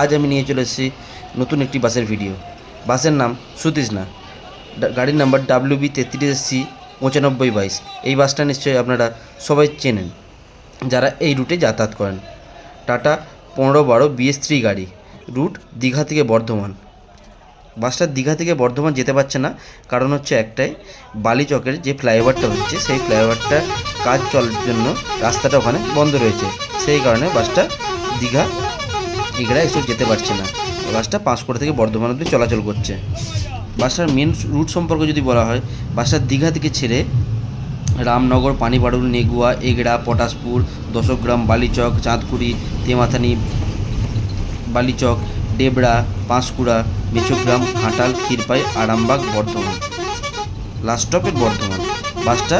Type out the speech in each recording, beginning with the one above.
আজ আমি নিয়ে চলে এসেছি নতুন একটি বাসের ভিডিও বাসের নাম সুতৃষ্ণা গাড়ির নাম্বার ডাব্লিউ বি তেত্রিশ সি পঁচানব্বই বাইশ। এই বাসটা নিশ্চয়ই আপনারা সবাই চেনেন, যারা এই রুটে যাতায়াত করেন। টাটা পনেরো বারো বিএস থ্রি গাড়ি রুট দীঘা থেকে বর্ধমান। বাসটা দীঘা থেকে বর্ধমান যেতে পারছে না, কারণ হচ্ছে একটাই বালিচকের যে ফ্লাইওভারটা হচ্ছে, সেই ফ্লাইওভারটা কাজ চলার জন্য রাস্তাটা ওখানে বন্ধ রয়েছে। সেই কারণে বাসটা দীঘা এগড়া এসব যেতে পারছে না। বাসটা পাঁশকুড়া থেকে বর্ধমান অব্দি চলাচল করছে। বাসটার মেন রুট সম্পর্কে যদি বলা হয় বাসটা দীঘা থেকে ছেড়ে রামনগর পানিবাড়ুল নেগুয়া, এগড়া, পটাশপুর, দশগ্রাম, বালিচক, চাঁদকুড়ি, তেমাথানি, বালিচক, ডেবড়া, পাঁশকুড়া, মেচোগ্রাম, ঘাটাল, ক্ষীরপাই, আরামবাগ, বর্ধমান। লাস্ট স্টপের বর্ধমান। বাসটা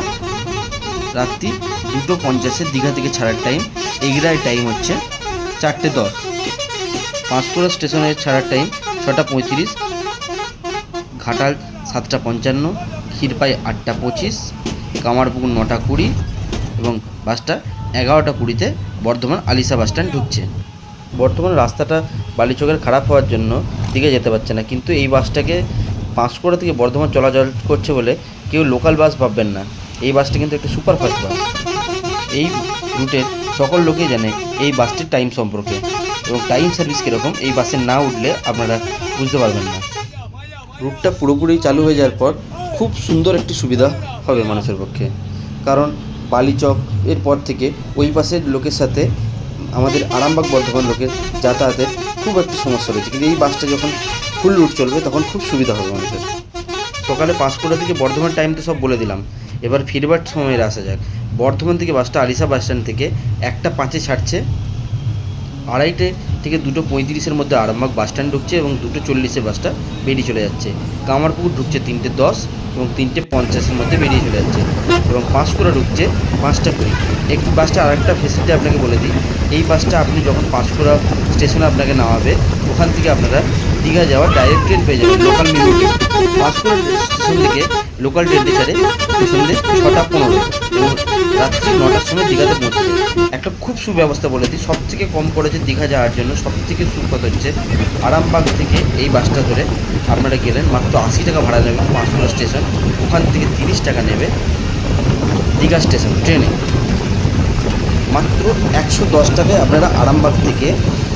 রাত্রি দুটো পঞ্চাশে দীঘা থেকে ছাড়ার টাইম এগড়ায় টাইম হচ্ছে চারটে দশ। পাঁশকুড়া স্টেশনের ছাড়ার টাইম ছটা পঁয়ত্রিশ, ঘাটাল সাতটা পঞ্চান্ন, ক্ষীরপাই আটটা পঁচিশ, কামারপুকুর নটা কুড়ি এবং বাসটা এগারোটা কুড়িতে বর্ধমান আলিশা বাস স্ট্যান্ড ঢুকছে। বর্তমান রাস্তাটা বালিচকের খারাপ হওয়ার জন্য দিকে যেতে পারছে না, কিন্তু এই বাসটাকে পাঁশকুড়া থেকে বর্ধমান চলাচল করছে বলে কেউ লোকাল বাস ভাববেন না। এই বাসটা কিন্তু একটা সুপারফাস্ট বাস এই রুটের সকল লোকেই জানে এই বাসটির টাইম সম্পর্কে। এবং টাইম সার্ভিস কীরকম, এই বাসে না উঠলে আপনারা বুঝতে পারবেন না। রুটটা পুরোপুরি চালু হয়ে যাওয়ার পর খুব সুন্দর একটি সুবিধা হবে মানুষের পক্ষে। কারণ বালিচক এর পর থেকে ওই পাশের লোকের সাথে আমাদের আরামবাগ বর্ধমান লোকের যাতায়াতের খুব একটি সমস্যা রয়েছে। কিন্তু এই বাসটা যখন ফুল রুট চলবে, তখন খুব সুবিধা হবে মানুষের। সকালে পাঁচকুড়া থেকে বর্ধমান টাইম তো সব বলে দিলাম। এবার ফিরবার সময়ের আসা যাক। বর্ধমান থেকে বাসটা আলিশা বাস স্ট্যান্ড থেকে একটা পাঁচে ছাড়ছে। আড়াইটে থেকে দুটো পঁয়ত্রিশের মধ্যে আরামবাগ বাস স্ট্যান্ড ঢুকছে এবং দুটো চল্লিশে বাসটা বেরিয়ে চলে যাচ্ছে। কামারপুকুর ঢুকছে তিনটে দশ এবং তিনটে পঞ্চাশের মধ্যে বেরিয়ে চলে যাচ্ছে এবং পাঁশকুড়া ঢুকছে পাঁচটা কুড়ি। এই বাসটা আরেকটা ফেসিলিটি আপনাকে বলে দিই। এই বাসটা আপনি যখন পাঁশকুড়া স্টেশনে আপনাকে নামাবে, ওখান থেকে আপনারা দীঘা যাওয়ার ডাইরেক্ট ট্রেন পেয়ে যাবেন লোকাল ট্রেন পাঁশকুড়া স্টেশন থেকে লোকাল ছাড়ে সন্ধ্যে ছটা পনেরো এবং রাত্রি নটার সময় দীঘাতে পৌঁছে যাবে। একটা খুব সুব্যবস্থা বলে দিই সব থেকে কম পড়েছে দীঘা যাওয়ার জন্য সব থেকে সুপথ হচ্ছে আরামবাগ থেকে এই বাসটা ধরে আপনারা গেলেন মাত্র আশি টাকা ভাড়া নেবে পাঁচকুড়া স্টেশন, ওখান থেকে তিরিশ টাকা নেবে দীঘা স্টেশন, ট্রেনে মাত্র একশো দশ টাকায় আপনারা আরামবাগ থেকে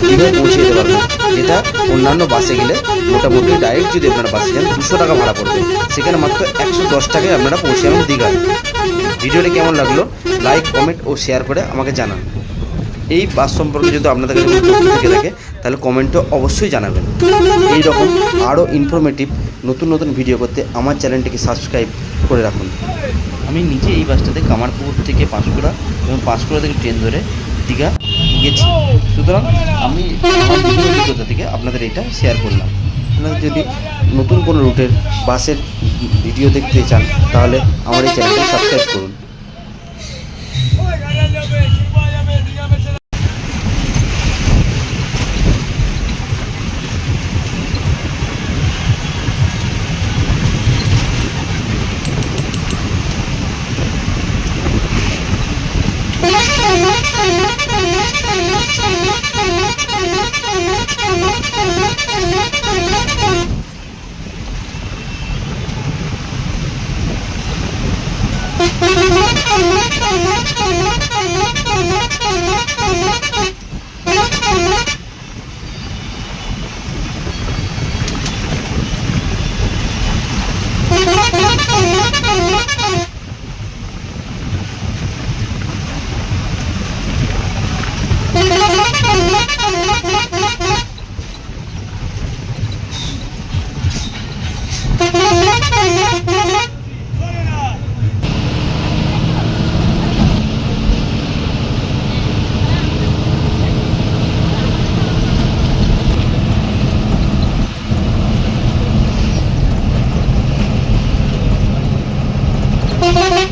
দীঘায় পৌঁছে যেতে পারবেন যেটা অন্যান্য বাসে গেলে মোটামুটি ডাইরেক্ট যদি আপনারা বাসে যান, দুশো টাকা ভাড়া পড়বে। সেখানে মাত্র একশো দশ টাকায় আপনারা পৌঁছে যাবেন দীঘায়। ভিডিওটি কেমন লাগল? লাইক কমেন্ট ও শেয়ার করে আমাকে জানান। এই বাস সম্পর্কে যদি আপনাদের কাছে কোনো তথ্য থেকে থাকে, তাহলে কমেন্টে অবশ্যই জানাবেন। এই রকম আরও ইনফরমেটিভ নতুন নতুন ভিডিও করতে আমার চ্যানেলটিকে সাবস্ক্রাইব করে রাখুন। আমি নিজে এই বাসটাতে কামারপুকুর থেকে পাঁশকুড়া এবং পাঁশকুড়া থেকে ট্রেন ধরে দীঘা গেছি। সুতরাং আমি অভিজ্ঞতা থেকে আপনাদের এটা শেয়ার করলাম। আপনারা যদি নতুন কোনো রুটের বাসের ভিডিও দেখতে চান, তাহলে আমার এই চ্যানেলটা সাবস্ক্রাইব করুন। Thank you.